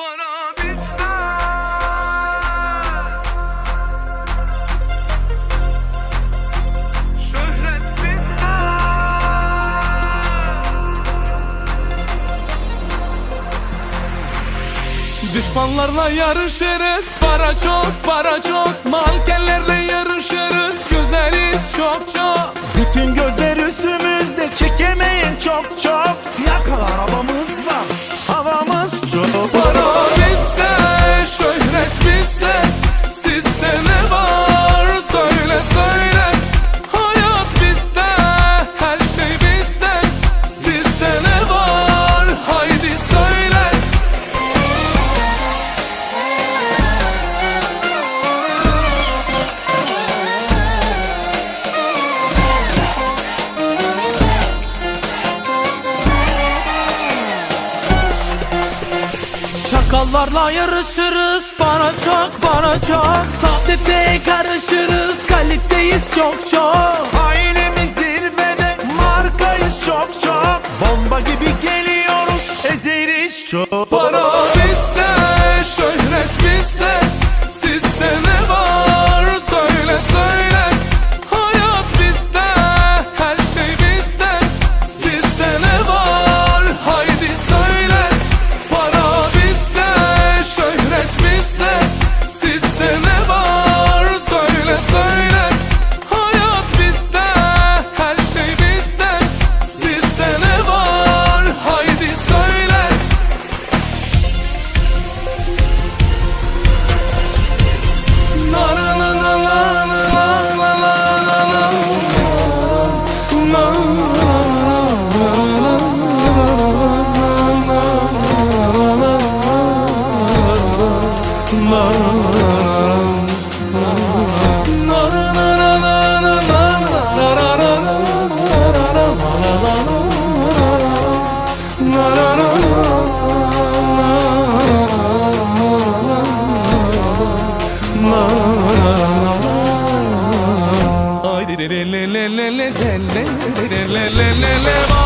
Para Düşmanlarla yarışırız. Para çok para çok. Mankenlerle yarışırız. Güzeliz çok çok. Bütün gözler üstümüzde. Çekemeyin çok çok Çakallarla yarışırız Bana çok bana çok. Sosyeteye karışırız Kaliteyiz çok çok. Ailemiz zirvede markayız çok çok. Bomba gibi geliyoruz ezeriz çok Ay le le le le le le le le le le le